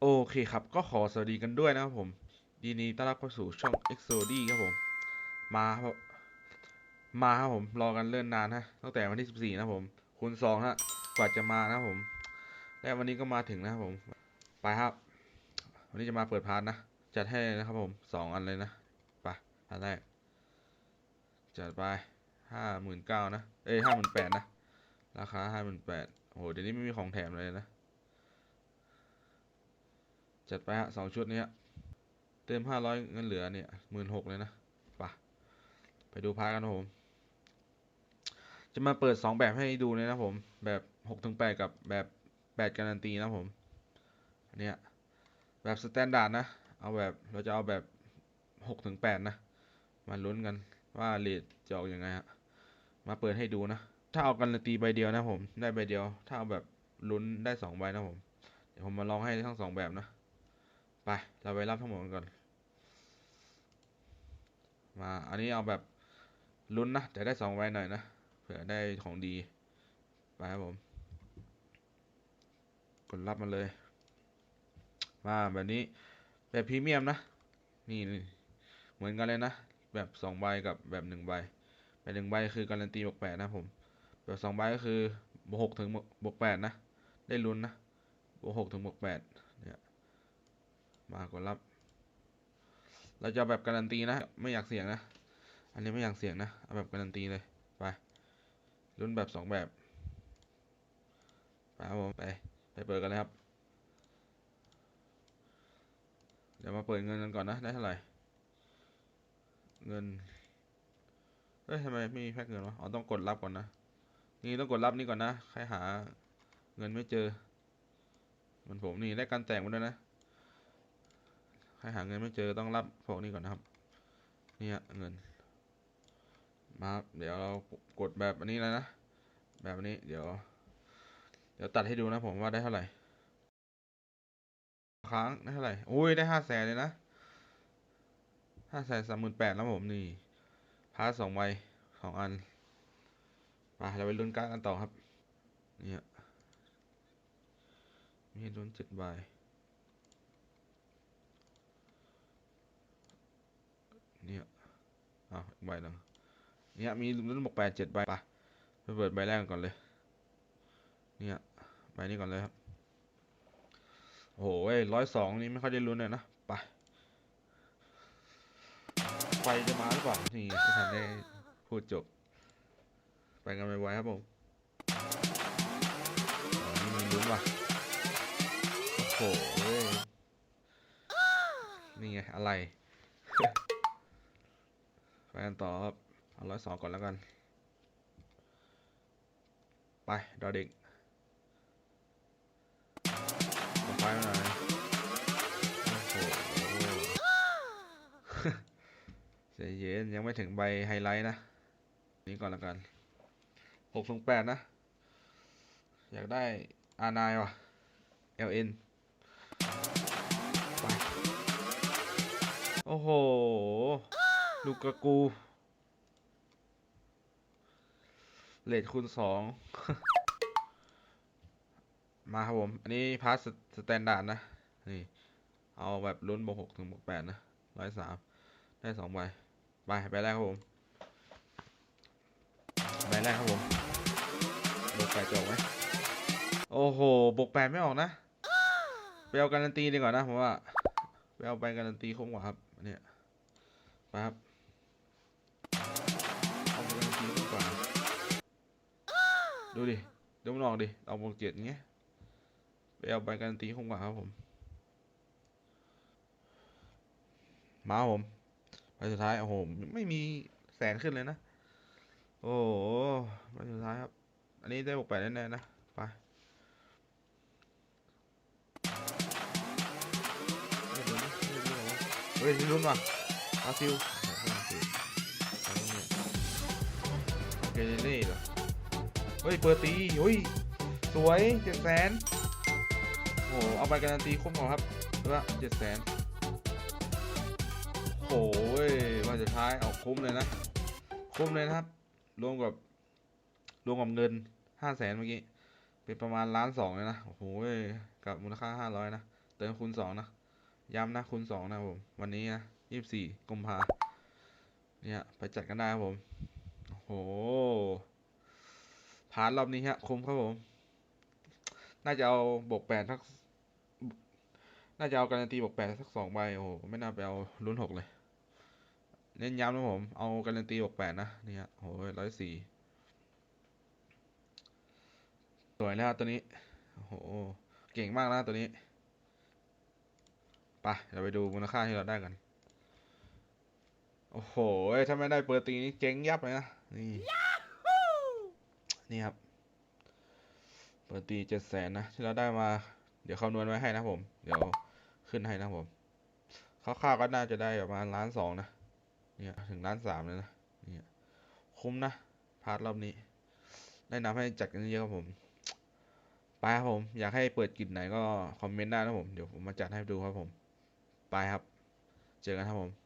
โอเคครับ ก็ขอสวัสดีกันด้วยนะครับผม ดีนี้ต้อนรับเข้าสู่ช่อง e x o d ครับผม มาครับมาครับผม รอกันเลื่อนนานฮะ ตั้งแต่วันที่ 14 นะผม คูณสองฮะ กว่าจะมานะครับผม และวันนี้ก็มาถึงนะครับผม ไปครับ วันนี้จะมาเปิดพาร์ทนะ จัดให้นะครับผมสองอันเลยนะ ไปอันแรกจัดไปห้าหมื่นเก้านะ เอ้ยห้าหมื่นแปดนะ ราคาห้าหมื่นแปดโอ้โห เดี๋ยวนี้ไม่มีของแถมเลยนะ จัดไปฮะสองชุดนี้เติมห้าร้อยเงินเหลือเนี่ยหมื่นหกเลยนะไปะไปดูพาร์กันนะผมจะมาเปิดสองแบบให้ดูเลยนะผม แบบหกถึงแปดกับแบบแปดการันตีนะผมอันเนี้ยแบบสแตนดาร์ดนะ เอาแบบเราจะเอาแบบหกถึงแปดนะมาลุ้นกันว่าเลทจะออกยังไงฮะมาเปิดให้ดูนะ ถ้าเอาการันตีใบเดียวนะผม ได้ใบเดียว ถ้าเอาแบบลุ้นได้สองใบนะผม เดี๋ยวผมมาลองให้ทั้งสองแบบนะ ไป เราไปรับทั้งหมดก่อน มา อันนี้เอาแบบลุ้นนะ แต่ได้สองใบหน่อยนะ เผื่อได้ของดี ไปครับผม กดรับมาเลย มาแบบนี้ แบบพรีเมียมนะ นี่ เหมือนกันเลยนะ แบบสองใบกับแบบหนึ่งใบ แบบหนึ่งใบคือการันตีบวกแปดนะผม แบบสองใบก็คือบวกหกถึงบวกแปดนะ ได้ลุ้นนะบวกหกถึงบวกแปด มากดรับ เราจะแบบการันตีนะ ไม่อยากเสี่ยงนะ อันนี้ไม่อยากเสี่ยงนะ เอาแบบการันตีเลย ไป รุ่นแบบสองแบบ ไปครับผม ไป ไปเปิดกันเลยครับ เดี๋ยวมาเปิดเงินกันก่อนนะ ได้เท่าไหร่ เงินเอ้ยทำไมไม่มีแพ็กเงินวะ อ๋อ ต้องกดรับก่อนนะ นี่ต้องกดรับนี่ก่อนนะ ใครหาเงินไม่เจอเหมันผมนี่ได้การแต่งมาด้วยนะ ใครหาเงินไม่เจอต้องรับพวกนี้ก่อนนะครับเนี่ยเงิน มาครับเดี๋ยวเรากดแบบอันนี้แล้วนะ แบบนี้เดี๋ยว เดี๋ยวตัดให้ดูนะผมว่าได้เท่าไหร่ค้างได้เท่าไหร่ โอ้ยได้ห้าแสนเลยนะห้าแสนสามหมื่นแปดแล้วผมนี่พาสองใบสองอันไปเราไปลุ้นการ์ดกันต่อครับ เนี่ยมีลุ้นเจ็ดใบ เนี่ย อ้าอีกใบหนึ่งเนี่ยมีรุ่นบวกแปดเจ็ดใบไปไปเปิดใบแรกก่อนเลย เนี่ยใบนี้ก่อนเลยครับ โอ้โหร้อยสองนี่ไม่ค่อยได้ลุ้นเลยนะ ไป ไฟจะมาหรือเปล่า นี่ไม่ทันได้พูดจบ ไปกันไวๆครับผมนี่มีลุ้นว่ะโอ้โหนี่ไง อะไร ไปกันต่อครับเอาร้อยสองก่อนแล้วกัน ไปดอเด็กเอาไฟมาหน่อยโอ้โหใจเย็นยังไม่ถึงใบไฮไลท์นะ นี่ก่อนแล้วกันหกถึงแปดนะ อยากได้อานายว่ะ LN ไป โอ้โห ลูกกากูเลทคูณสอง มาครับผม อันนี้พาสสแตนดาร์ดนะ นี่ เอาแบบลุ้นบวกหกถึงบวกแปดนะร้อยสามได้สองใบ ไปใบแรกครับผม ใบแรกครับผมบวกแปดจะออกไหมโอ้โหบวกแปดไม่ออกนะ ไปเอาการันตีดีกว่านะผมว่า ไปเอาไปการันตีคมกว่าครับ อันเนี้ยไปครับ ดูดิดูมันออกดิเอาบวกเจ็ดอย่างเงี้ยไปเอาไปการันตีคุ้มกว่าครับผม มาผมไปสุดท้ายโอ้โหไม่มีแสนขึ้นเลยนะ โอ้โหไปสุดท้ายครับ อันนี้ได้บวกแปดแน่ๆนะไปเฮ้ยลุ้นว่ะอาซิลเกเรเล่เหรอ เฮ้ยเปิดตีเฮ้ยสวยเจ็ดแสนโอ้โหเอาไปการันตีคุ้มกว่าครับละเจ็ดแสนโอ้ยวันสุดท้ายเอาคุ้มเลยนะคุ้มเลยนะครับ รวมกับรวมกับเงินห้าแสนเมื่อกี้เป็นประมาณล้านสองเลยนะโอ้โหกับมูลค่าห้าร้อยนะเติมคูณสองนะย้ำนะคูณสองนะผมวันนี้นะยี่สิบสี่กุมภาเนี่ยไปจัดกันได้ครับผมโอ้โห ผ่านรอบนี้ฮะคุ้มครับผม น่าจะเอาบวกแปดสัก น่าจะเอาการันตีบวกแปดสักสองใบโอ้โหไม่น่าไปเอาลุ้นหกเลยเน้นย้ำนะผม เอาการันตีบวกแปดนะนี่ฮะโอ้โหร้อยสี่สวยแล้วตัวนี้โอ้โหเก่งมากนะตัวนี้ไปเดี๋ยวไปดูมูลค่าที่เราได้กัน โอ้โห ถ้าไม่ได้เปิดตีนี้เจ๊งยับเลยนะ นี่ นี่ครับ เปิดตีเจ็ดแสนนะ ที่เราได้มา เดี๋ยวคำนวณไว้ให้นะผม เดี๋ยวขึ้นให้นะผมคร่าวๆก็น่าจะได้ประมาณล้านสองนะ เนี่ยถึงล้านสามเลยนะ เนี่ยคุ้มนะ พาร์ทรอบนี้แนะนำให้จัดกันเยอะๆครับผมไปครับผม อยากให้เปิดกลิ่นไหนก็คอมเมนต์ได้นะผม เดี๋ยวผมมาจัดให้ดูครับผม ไปครับ เจอกันครับผม